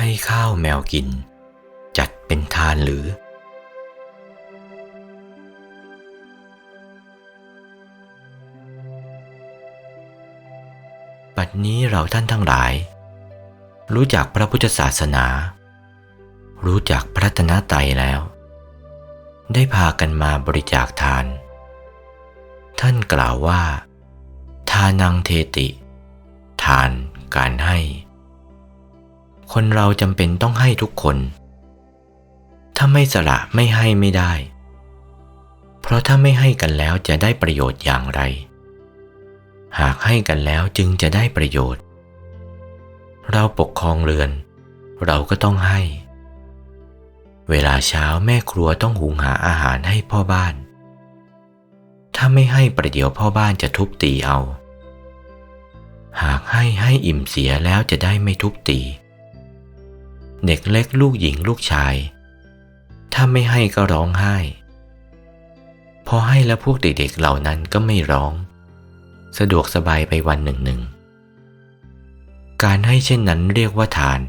ให้ข้าวแมวกิน จัดเป็นทานหรือบัดนี้เราท่านทั้งหลาย รู้จักพระพุทธศาสนา รู้จักพระรัตนตรัยแล้ว ได้พากันมาบริจาคทาน ท่านกล่าวว่า ทานังเทติ ทานการให้ คนเราจำเป็นต้องให้ทุกคน ถ้าไม่สละไม่ให้ไม่ได้ เพราะถ้าไม่ให้กันแล้วจะได้ประโยชน์อย่างไร หากให้กันแล้วจึงจะได้ประโยชน์ เราปกครองเรือน เราก็ต้องให้ เวลาเช้าแม่ครัวต้องหุงหาอาหารให้พ่อบ้าน ถ้าไม่ให้ประเดี๋ยวพ่อบ้านจะทุบตีเอา หากให้ให้อิ่มเสียแล้วจะได้ไม่ทุบตี เด็กเล็กลูกหญิงลูกชาย ถ้าไม่ให้ก็ร้องไห้ พอให้แล้วพวกเด็กๆเหล่านั้นก็ไม่ร้อง สะดวกสบายไปวันหนึ่งหนึ่งการให้เช่นนั้นเรียกว่าทาน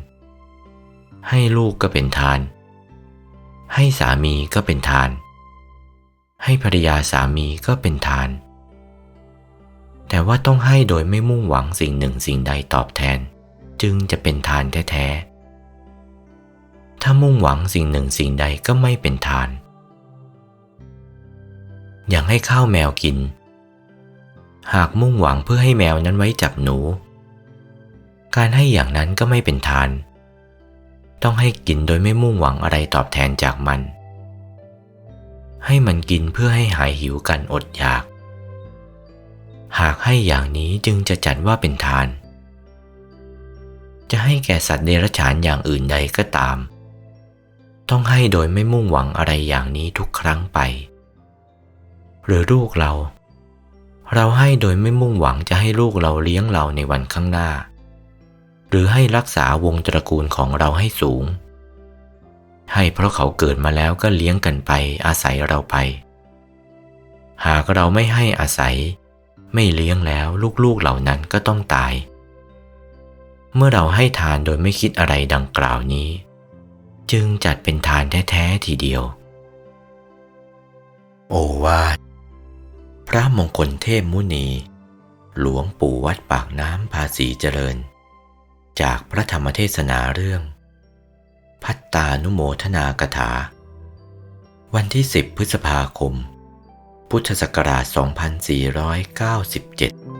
ให้ลูกก็เป็นทาน ให้สามีก็เป็นทาน ให้ภรรยาสามีก็เป็นทาน แต่ว่าต้องให้โดยไม่มุ่งหวังสิ่งหนึ่งสิ่งใดตอบแทน จึงจะเป็นทานแท้ๆ ถ้ามุ่งหวังสิ่งหนึ่งสิ่งใดก็ไม่เป็นทาน อย่างให้ข้าวแมวกิน หากมุ่งหวังเพื่อให้แมวนั้นไว้จับหนู การให้อย่างนั้นก็ไม่เป็นทาน ต้องให้กินโดยไม่มุ่งหวังอะไรตอบแทนจากมัน ให้มันกินเพื่อให้หายหิวกันอดอยาก หากให้อย่างนี้จึงจะจัดว่าเป็นทานจะให้แก่สัตว์เดรัจฉานอย่างอื่นใดก็ตาม ต้องให้โดยไม่มุ่งหวังอะไรอย่างนี้ทุกครั้งไป หรือลูกเรา เราให้โดยไม่มุ่งหวังจะให้ลูกเราเลี้ยงเราในวันข้างหน้า หรือให้รักษาวงตระกูลของเราให้สูง ให้เพราะเขาเกิดมาแล้วก็เลี้ยงกันไปอาศัยเราไป หากเราไม่ให้อาศัย ไม่เลี้ยงแล้วลูกๆเหล่านั้นก็ต้องตาย เมื่อเราให้ทานโดยไม่คิดอะไรดังกล่าวนี้ จึงจัดเป็นทานแท้ๆทีเดียว โอวาท พระมงคลเทพมุนี หลวงปู่วัดปากน้ำภาษีเจริญ จากพระธรรมเทศนาเรื่อง พัตตานุโมทนากถา วันที่ 10 พฤษภาคม พุทธศักราช 2497